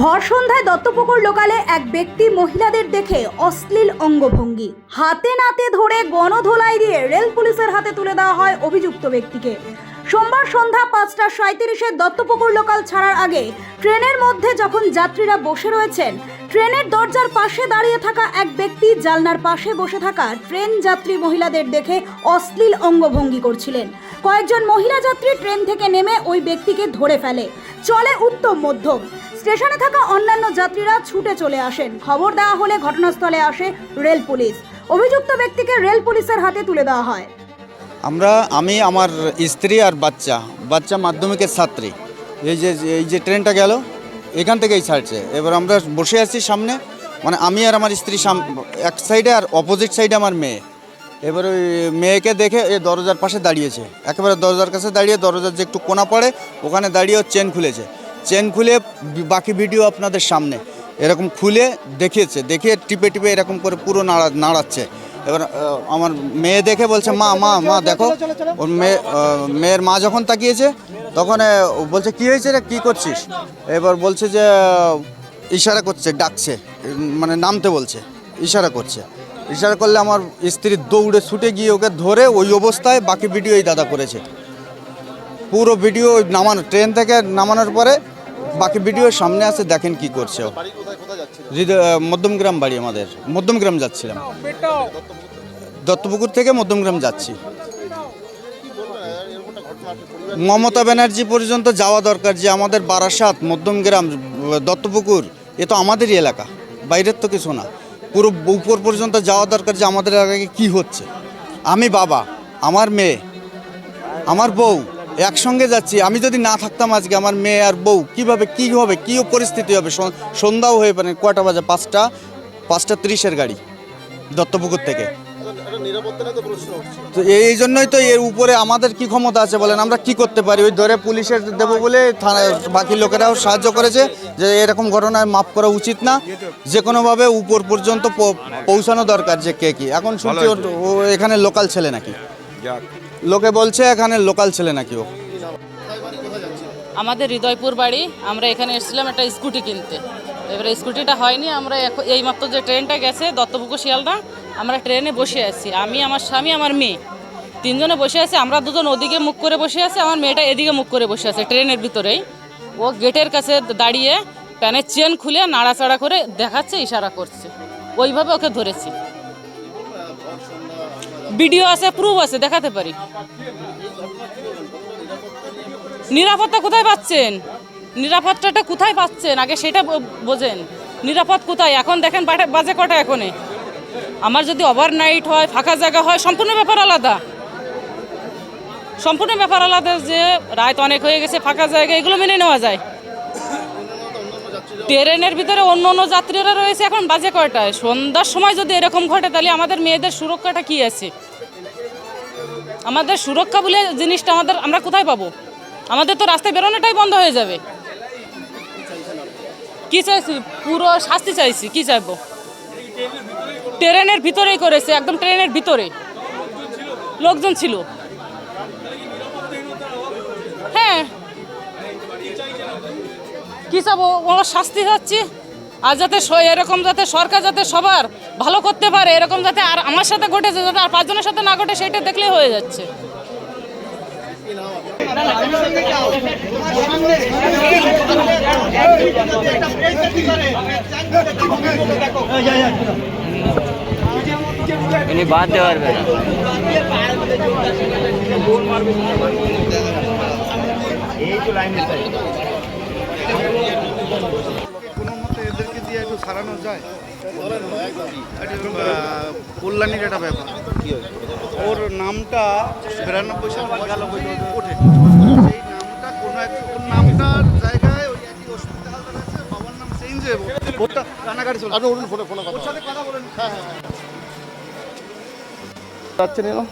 ভর সন্ধ্যায় দত্তপুকুর লোকালে এক ব্যক্তি মহিলাদের দেখে অশ্লীল অঙ্গভঙ্গি। হাতে নাতে ধরে গণধোলাই দিয়ে রেল পুলিশের হাতে তুলে দেওয়া হয় অভিযুক্ত ব্যক্তিকে। সোমবার সন্ধ্যা পাঁচটা সাঁত্রিশে দত্তপুকুর লোকাল ছাড়ার আগে ট্রেনের মধ্যে যখন যাত্রীরা বসে রয়েছেন ট্রেনের দরজার পাশে দাঁড়িয়ে থাকা এক ব্যক্তি জালনার পাশে বসে থাকা ট্রেন যাত্রী মহিলাদের দেখে অশ্লীল অঙ্গভঙ্গি করছিলেন। কয়েকজন মহিলা যাত্রী ট্রেন থেকে নেমে ওই ব্যক্তিকে ধরে ফেলে। চলে উত্তম মধ্যম। স্টেশনে থাকা অন্যান্য যাত্রীরা ছুটে চলে আসেন। খবর দেওয়া হলে ঘটনাস্থলে আসে রেল পুলিশ। অভিযুক্ত ব্যক্তিকে রেল পুলিশের হাতে তুলে দেওয়া হয়। আমরা, আমি, আমার স্ত্রী আর বাচ্চা। বাচ্চা মাধ্যমিকের ছাত্রী। এই যে এই যে ট্রেনটা গেল এখান থেকেই ছাড়ছে। এবার আমরা বসে আছি সামনে। মানে আমি আর আমার স্ত্রী সাম- এক সাইডে আর অপোজিট সাইডে আমার মেয়ে। এবার ওই মেয়েকে দেখে এ দরজার পাশে দাঁড়িয়েছে। একেবারে দরজার কাছে দাঁড়িয়ে দরজার যে একটু কোনা পড়ে ওখানে দাঁড়িয়ে চেন খুলেছে। চেন খুলে বাকি ভিডিও আপনাদের সামনে। এরকম খুলে দেখিয়েছে। দেখিয়ে টিপে টিপে এরকম করে পুরো নাড়া নাড়াচ্ছে। এবার আমার মেয়ে দেখে বলছে মা মা মা দেখো। ওর মেয়ে মেয়ের মা যখন তাকিয়েছে তখন বলছে কি হয়েছে রে? কী করছিস? এবার বলছে যে ইশারা করছে ডাকছে মানে নামতে বলছে ইশারা করছে। ইশারা করলে আমার স্ত্রী দৌড়ে ছুটে গিয়ে ওকে ধরে ওই অবস্থায় বাকি ভিডিও এই দাদা করেছে। পুরো ভিডিও নামানো ট্রেন থেকে নামানোর পরে বাকি ভিডিও সামনে আছে দেখেন কি করছে ও। মধ্যমগ্রাম বাড়ি আমাদের মধ্যমগ্রাম যাচ্ছিলাম। দত্তপুকুর থেকে মধ্যমগ্রাম যাচ্ছি। মমতা ব্যানার্জি পর্যন্ত যাওয়া দরকার যে আমাদের বারাসাত মধ্যমগ্রাম দত্তপুকুর, এ তো আমাদেরই এলাকা, বাইরের তো কিছু না। পুরো উপর পর্যন্ত যাওয়া দরকার যে আমাদের এলাকায় কি হচ্ছে। আমি বাবা, আমার মেয়ে, আমার বউ, একসঙ্গে যাচ্ছি। আমি যদি না থাকতাম আজকে আমার মেয়ে আর বউ, কীভাবে, কি হবে, কি পরিস্থিতি হবে? সন- সন্ধ্যাও হয়ে পারে, কয়টা বাজে? পাঁচটা পাঁচটা তিরিশের গাড়ি দত্তপুকুর থেকে। তো এই- এই জন্যই তো এর উপরে আমাদের কি ক্ষমতা আছে বলেন? আমরা কি করতে পারি? ওই ধরে পুলিশের দেবো বলে থানায় বাকি লোকেরাও সাহায্য করেছে যে এরকম ঘটনায় মাফ করা উচিত না। যে কোনোভাবে উপর পর্যন্ত পৌ- পৌঁছানো দরকার যে কে কি। এখন শুনছি ও- এখানে লোকাল ছেলে নাকি। লোকে বলছে এখানে লোকাল ছেলে নাকি ও। আমাদের হৃদয়পুর বাড়ি আমরা এখানে এসেছিলাম একটা স্কুটি কিনতে। এবারে স্কুটিটা হয়নি আমরা এখন এইমাত্র যে ট্রেনটা গেছে দত্তপুকুর শিয়ালদা আমরা ট্রেনে বসে আছি, আমি, আমার স্বামী, আমার মেয়ে। তিনজনে বসে আছি, আমরা দুজন ওদিকে মুখ করে বসে আছি, আমার মেয়েটা এদিকে মুখ করে বসে আছে ট্রেনের ভিতরেই। ও গেটের কাছে দাঁড়িয়ে প্যানের চেন খুলে নাড়াচাড়া করে দেখাচ্ছে, ইশারা করছে। ওইভাবে ওকে ধরেছি। ভিডিও আছে প্রুফ আছে, দেখাতে পারি। নিরাপত্তা কোথায় পাচ্ছেন? নিরাপত্তাটা কোথায় পাচ্ছেন? আগে সেটা বোঝেন। নিরাপদ কোথায়? এখন দেখেন বাজে কটা এখনে আমার যদি ওভার নাইট হয়, ফাঁকা জায়গা হয়, সম্পূর্ণ ব্যাপার আলাদা। সম্পূর্ণ ব্যাপার আলাদা যে রাত অনেক হয়ে গেছে, ফাঁকা জায়গা, এগুলো মেনে নেওয়া যায়। ট্রেনের ভিতরে অন্য অন্য যাত্রীরা রয়েছে এখন বাজে কয়টায়? সন্ধ্যার সময় যদি এরকম ঘটে, তাহলে আমাদের মেয়েদের সুরক্ষাটা কি আছে? আমাদের সুরক্ষা বলে জিনিসটা আমাদের, আমরা কোথায় পাবো? আমাদের তো রাস্তায় বেরোনোটাই বন্ধ হয়ে যাবে। কি চাইছি? পুরো শাস্তি চাইছি, কি চাইব? ট্রেনের ভিতরেই করেছে একদম ট্রেনের ভিতরে লোকজন ছিল হ্যাঁ কি চাবো ওরা শাস্তি চাচ্ছি আর যাতে এরকম যাতে সরকার যাতে সবার ভালো করতে পারে এরকম যাতে আর আমার সাথে ঘটেছে যাতে আর পাঁচজনের সাথে না ঘটে সেটা দেখলেই হয়ে যাচ্ছে ইনি বাঁধতে পারবে না কোনো মতে এদেরকে দিয়ে একটু সারানো যায়? একটু, কল্যাণীর একটা ব্যাপার। ওর নামটা বিরানব্বই সাল পঁচানব্বই ওঠে। সেই নামটা কোনো এক ওর নামটার জায়গায় ওই একই অস্মিতা আছে বাবার নাম চেঞ্জ হয়ে ভোটটা রানাগাড়ি চলে। আপনি ওর ফোনে ফোনে কথা বলেন। হ্যাঁ হ্যাঁ। যাচ্ছেন এরকম